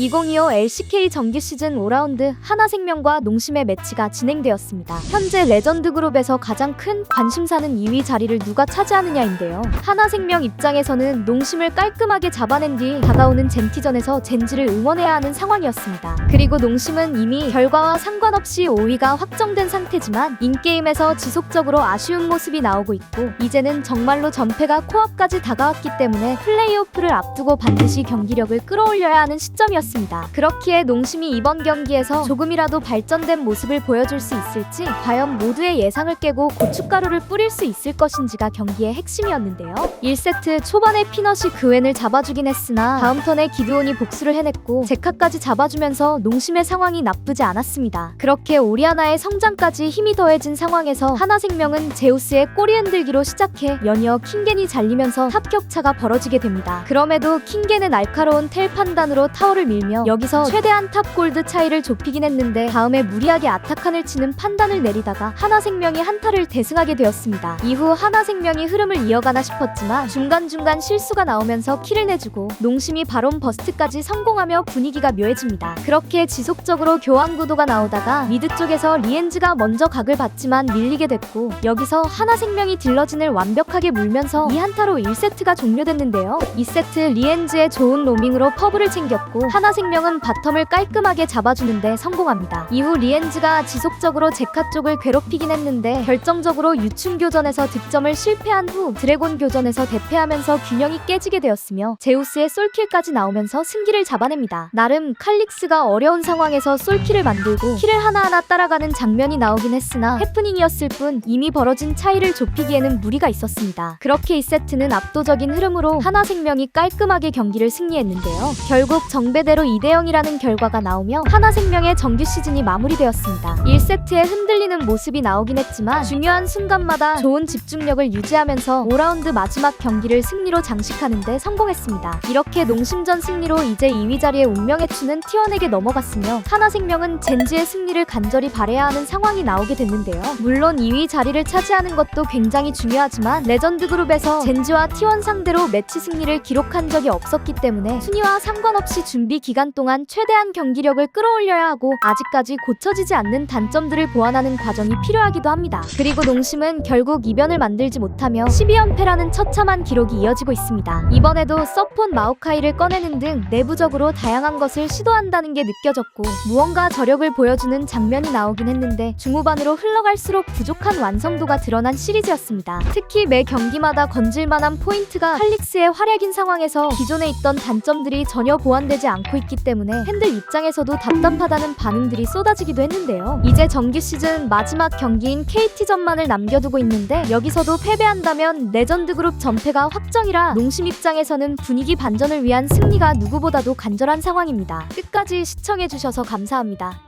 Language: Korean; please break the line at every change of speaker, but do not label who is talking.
2025 LCK 정규 시즌 5라운드 하나생명과 농심의 매치가 진행되었습니다. 현재 레전드 그룹에서 가장 큰 관심사는 2위 자리를 누가 차지하느냐인데요. 하나생명 입장에서는 농심을 깔끔하게 잡아낸 뒤 다가오는 젠티전에서 젠지를 응원해야 하는 상황이었습니다. 그리고 농심은 이미 결과와 상관없이 5위가 확정된 상태지만 인게임에서 지속적으로 아쉬운 모습이 나오고 있고 이제는 정말로 전패가 코앞까지 다가왔기 때문에 플레이오프를 앞두고 반드시 경기력을 끌어올려야 하는 시점이었습니다. 그렇기에 농심이 이번 경기에서 조금이라도 발전된 모습을 보여줄 수 있을지 과연 모두의 예상을 깨고 고춧가루를 뿌릴 수 있을 것인지가 경기의 핵심이었는데요. 1세트 초반에 피넛이 그웬을 잡아주긴 했으나 다음 턴에 기드온이 복수를 해냈고 제카까지 잡아주면서 농심의 상황이 나쁘지 않았습니다. 그렇게 오리아나의 성장까지 힘이 더해진 상황에서 하나생명은 제우스의 꼬리 흔들기로 시작해 연이어 킹겐이 잘리면서 합격차가 벌어지게 됩니다. 그럼에도 킹겐은 날카로운 텔 판단으로 타워를 밀며 여기서 최대한 탑 골드 차이를 좁히긴 했는데 다음에 무리하게 아타칸을 치는 판단을 내리다가 하나생명이 한타를 대승하게 되었습니다. 이후 하나생명이 흐름을 이어가나 싶었지만 중간중간 실수가 나오면서 킬을 내주고 농심이 바론 버스트까지 성공하며 분위기가 묘해집니다. 그렇게 지속적으로 교환 구도가 나오다가 미드 쪽에서 리엔즈가 먼저 각을 받지만 밀리게 됐고 여기서 하나생명이 딜러진을 완벽하게 물면서 이 한타로 1세트가 종료됐는데요. 2세트 리엔즈의 좋은 로밍으로 퍼블을 챙겼고 하나생명은 바텀을 깔끔하게 잡아주는데 성공합니다. 이후 리엔즈가 지속적으로 제카 쪽을 괴롭히긴 했는데 결정적으로 유충 교전에서 득점을 실패한 후 드래곤 교전에서 대패하면서 균형이 깨지게 되었으며 제우스의 솔킬까지 나오면서 승기를 잡아냅니다. 나름 칼릭스가 어려운 상황에서 솔킬을 만들고 킬을 하나하나 따라가는 장면이 나오긴 했으나 해프닝이었을 뿐 이미 벌어진 차이를 좁히기에는 무리가 있었습니다. 그렇게 2세트는 압도적인 흐름으로 하나생명이 깔끔하게 경기를 승리했는데요. 결국 정배대 로 2대0이라는 결과가 나오며 하나생명의 정규 시즌이 마무리되었습니다. 1세트에 흔들 리는 모습이 나오긴 했지만 중요한 순간마다 좋은 집중력을 유지하면서 5라운드 마지막 경기를 승리로 장식하는데 성공했습니다. 이렇게 농심전 승리로 이제 2위 자리에 운명의 추는 T1에게 넘어갔으며 하나생명은 젠지의 승리를 간절히 바래야 하는 상황이 나오게 됐는데요. 물론 2위 자리를 차지하는 것도 굉장히 중요하지만 레전드 그룹에서 젠지와 T1 상대로 매치 승리를 기록한 적이 없었기 때문에 순위와 상관없이 준비 기간 동안 최대한 경기력을 끌어올려야 하고 아직까지 고쳐지지 않는 단점들을 보완하는 과정이 필요하기도 합니다. 그리고 농심은 결국 이변을 만들지 못하며 12연패라는 처참한 기록이 이어지고 있습니다. 이번에도 서폰 마오카이를 꺼내는 등 내부적으로 다양한 것을 시도한다는 게 느껴졌고 무언가 저력을 보여주는 장면이 나오긴 했는데 중후반으로 흘러갈수록 부족한 완성도가 드러난 시리즈였습니다. 특히 매 경기마다 건질만한 포인트가 칼릭스의 활약인 상황에서 기존에 있던 단점들이 전혀 보완되지 않고 있기 때문에 팬들 입장에서도 답답하다는 반응들이 쏟아지기도 했는데요. 이제 정규 시즌 마지막 경기인 KT전만을 남겨두고 있는데 여기서도 패배한다면 레전드 그룹 전패가 확정이라 농심 입장에서는 분위기 반전을 위한 승리가 누구보다도 간절한 상황입니다. 끝까지 시청해주셔서 감사합니다.